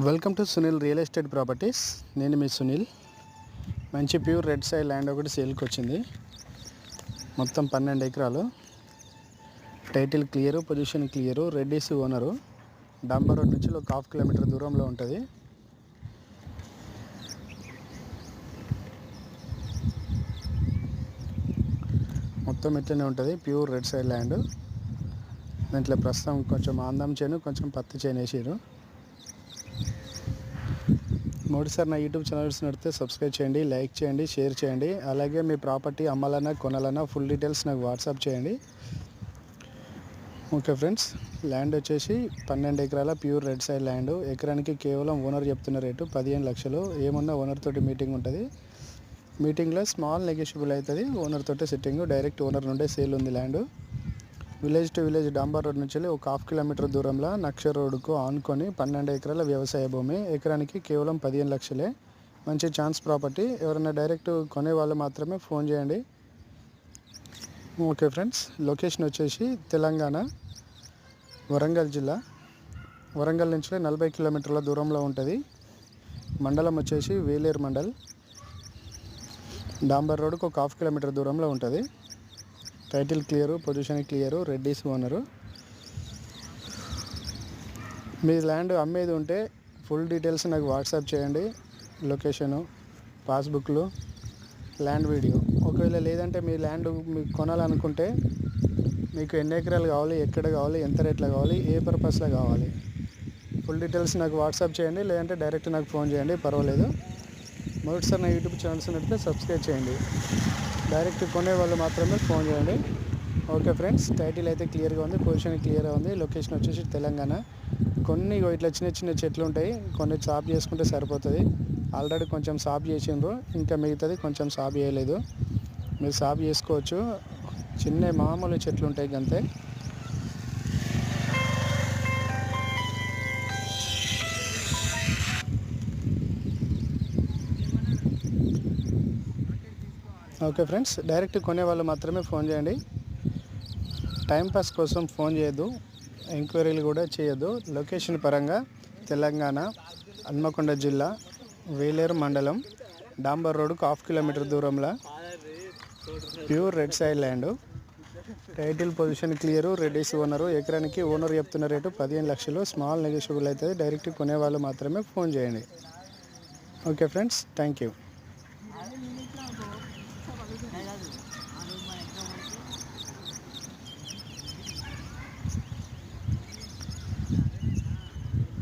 Welcome to Sunil real estate properties నేను మీ సునీల్. మంచి ప్యూర్ రెడ్ సైడ్ ల్యాండ్ ఒకటి సేల్కి వచ్చింది. మొత్తం పన్నెండు ఎకరాలు. Title clear position clear Reddys owner. డాంబర్ road నుంచి ఒక హాఫ్ కిలోమీటర్ దూరంలో ఉంటుంది. మొత్తం ఇట్లనే ఉంటుంది ప్యూర్ రెడ్ సైడ్ ల్యాండ్. దాంట్లో ప్రస్తుతం కొంచెం ఆందం చేను కొంచెం పత్తి చేను వేసారు మొదటిసారి నా యూట్యూబ్ ఛానల్స్ నడితే సబ్స్క్రైబ్ చేయండి లైక్ చేయండి షేర్ చేయండి. అలాగే మీ ప్రాపర్టీ అమ్మాలన్నా కొనాలన్నా ఫుల్ డీటెయిల్స్ నాకు వాట్సాప్ చేయండి. ఓకే ఫ్రెండ్స్ ల్యాండ్ వచ్చేసి పన్నెండు ఎకరాల ప్యూర్ రెడ్ సైడ్ ల్యాండ్ ఎకరానికి కేవలం ఓనర్ చెప్తున్న రేటు పదిహేను లక్షలు. ఏమున్నా ఓనర్ తోటి మీటింగ్ ఉంటుంది. మీటింగ్లో స్మాల్ నెగోషియబుల్ అవుతుంది. ఓనర్ తోటి సిట్టింగ్ డైరెక్ట్ ఓనర్ నుండే సేల్ ఉంది ల్యాండ్ విలేజ్ టు విలేజ్ డాంబర్ రోడ్ నుంచి ఒక హాఫ్ కిలోమీటర్ దూరంలో నక్ష రోడ్డుకు ఆనుకొని పన్నెండు ఎకరాల వ్యవసాయ భూమి. ఎకరానికి కేవలం పదిహేను లక్షలే. మంచి ఛాన్స్ ప్రాపర్టీ. ఎవరైనా డైరెక్ట్ కొనే వాళ్ళు మాత్రమే ఫోన్ చేయండి. ఓకే ఫ్రెండ్స్ లొకేషన్ వచ్చేసి తెలంగాణ వరంగల్ జిల్లా. వరంగల్ నుంచి నలభై కిలోమీటర్ల దూరంలో ఉంటుంది. మండలం వచ్చేసి వేలేరు మండల్. డాంబర్ రోడ్కు ఒక హాఫ్ కిలోమీటర్ దూరంలో ఉంటుంది. Title clear position clear Reddys owner మీ ల్యాండ్ అమ్మేది ఉంటే ఫుల్ డీటెయిల్స్ నాకు వాట్సాప్ చేయండి. లొకేషను పాస్బుక్లు ల్యాండ్ వీడియో ఒకవేళ లేదంటే మీ ల్యాండ్ మీకు కొనాలనుకుంటే మీకు ఎన్ని ఎకరాలు కావాలి ఎక్కడ కావాలి ఎంత రేట్లో కావాలి ఏ పర్పస్లో కావాలి. ఫుల్ డీటెయిల్స్ నాకు వాట్సాప్ చేయండి. లేదంటే డైరెక్ట్ నాకు ఫోన్ చేయండి. పర్వాలేదు. మొదటిసారి నా యూట్యూబ్ ఛానల్స్ నడితే సబ్స్క్రైబ్ చేయండి. డైరెక్ట్ కొనే వాళ్ళు మాత్రమే ఫోన్ చేయండి. ఓకే ఫ్రెండ్స్ టైటిల్ అయితే క్లియర్గా ఉంది పొజిషన్ క్లియర్గా ఉంది. లొకేషన్ వచ్చేసి తెలంగాణ. కొన్ని ఇట్లా చిన్న చిన్న చెట్లు ఉంటాయి కొన్ని సాఫ్ చేసుకుంటే సరిపోతుంది. ఆల్రెడీ కొంచెం సాఫ్ చేసిండ్రు ఇంకా మిగతాది కొంచెం సాఫ్ చేయలేదు. మీరు సాఫ్ చేసుకోవచ్చు. చిన్న మామూలు చెట్లు ఉంటాయి అంతే ఓకే ఫ్రెండ్స్ డైరెక్ట్ కొనేవాళ్ళు మాత్రమే ఫోన్ చేయండి. టైంపాస్ కోసం ఫోన్ చేయొద్దు ఎంక్వైరీలు కూడా చేయొద్దు. లొకేషన్ పరంగా తెలంగాణ హన్మకొండ జిల్లా వేలేరు మండలం డాంబర్ రోడ్కు హాఫ్ కిలోమీటర్ దూరంలో. Pure red side land title position clear Reddys owner. ఎకరానికి ఓనర్ చెప్తున్న రేటు పదిహేను లక్షలు. స్మాల్ నెగోషియబుల్ అవుతుంది డైరెక్ట్ కొనేవాళ్ళు మాత్రమే ఫోన్ చేయండి. Okay friends thank you. 看俺家这猪